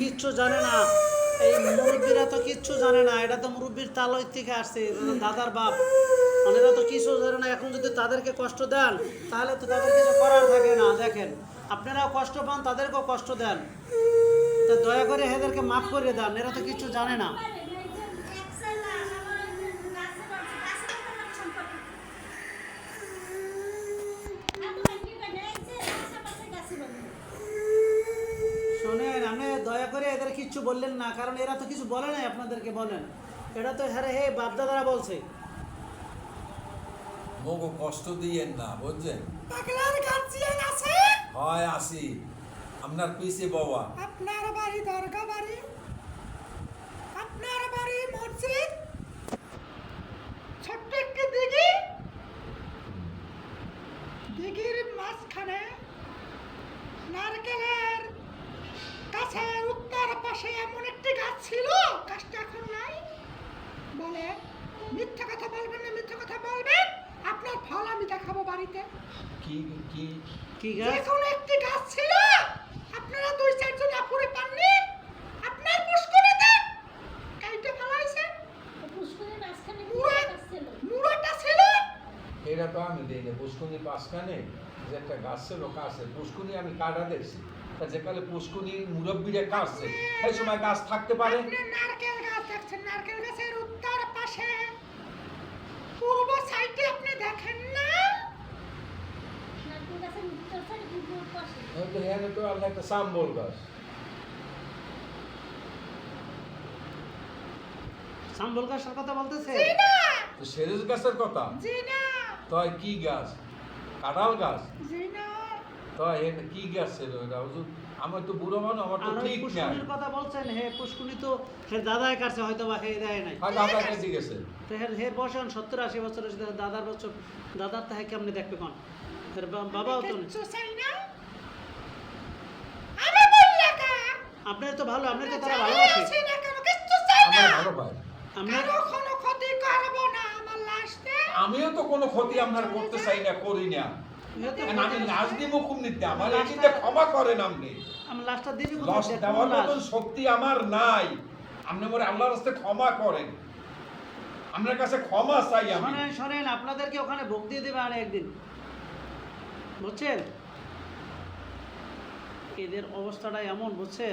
কিচ্ছু জানে না। এই মুরব্বীরা তো কিচ্ছু জানে না। এটা তো মুরব্বীর তালয় থেকে আসছে দাদার বাপ। এরা তো কিছু জানে না। এখন যদি তাদেরকে কষ্ট দেন, তাহলে তো তাদের কিছু করার থাকে না। দেখেন, আপনারাও কষ্ট পান, তাদেরকেও কষ্ট দেন। তা দয়া করে এদেরকে মাফ করে দেন। এরা তো কিছু জানে না শোনেন আপনি দয়া করে এদের কিচ্ছু বললেন না কারণ এরা তো কিছু বলে নাই আপনাদেরকে বলেন। এটা তো হ্যাঁ হে বাপদাদারা বলছে। মোগো কষ্ট দিয়েন না বুঝছেন? পাগলার গার্জিয়ান আছে? হয় আসি। আপনার পিছে বাবা। আপনার বাড়ি দরগা বাড়ি? আপনার বাড়ি মসজিদ? ছোট্ট একটি দিঘি? দিঘির মাঝখানে নারকেলের উত্তর পাশে এমন একটি গাছ ছিল গাছটা এখন নাই। বলে মিথ্যা কথা বলবেন না মিথ্যা কথা বলবেন। আপনার ফল আমি দেখাবো বাড়িতে। কি কি কি গাছ? কোনো একটি গাছ ছিল। আপনারা দুই চারজন আপুরে পাননি? আপনার পুষ্করিতে কাইটে ফেলাইছে মুড়াটা ছিল? এটা তো আমি দিই না পুষ্কুনি পাশখানে যে একটা গাছ ছিল কাছে পুষ্কুনি আমি কাটা দেখছি তা যেকালে পুষ্কুনি মুরব্বীরা কাটছে সেই সময় গাছ থাকতে পারে? নারকেল গাছ দেখছেন নারকেল গাছের উত্তর পাশে। পূর্ব সাইডে আপনি দেখেন না? হয়তো হ্যাঁ তো আল্লাহ একটা সাম্বল গাছ। সাম্বল গাছের কথা বলতেছে? জি তো সেরেজ গাছের কথা? জি না! তাই কি গাছ? কাঁঠাল গাছ? জি না! এটা কি গাছ ছিল এটা? হুজুর আমার তো বুড়ো মানুষ আমার তো ঠিক নাই। কথা বলছেন হে পুষ্কুনি তো কাটছে হয়তো বা হে দেয় নাই। কাছে গেছে। তো হে হে বসেন সত্তর আশি বছর দাদার বছর দাদার তাহে কেমনি দেখবে কোন? বাবাও তো আপনার তো ভালো আপনার তো তারা ভালোবাসে আমার ভালো পায় আপনার কারও ক্ষতি করব না আমার লাস্টে আমিও তো কোনো ক্ষতি আপনার করতে চাই না করি না। আমি লাশ দিব খুব নিতে। আমার লাশটা- ক্ষমা করেন আপনি। আমি লাস্টটা দিবি লস দেওয়ার মতন শক্তি আমার নাই। আপনি আল্লাহর রাস্তায় ক্ষমা করেন। আপনার কাছে ক্ষমা চাই আমি। শোনেন আপনাদেরকে ওখানে ভোগ দিয়ে দেবে আর একদিন। বুঝছেন? এদের অবস্থাটা এমন বুঝছেন?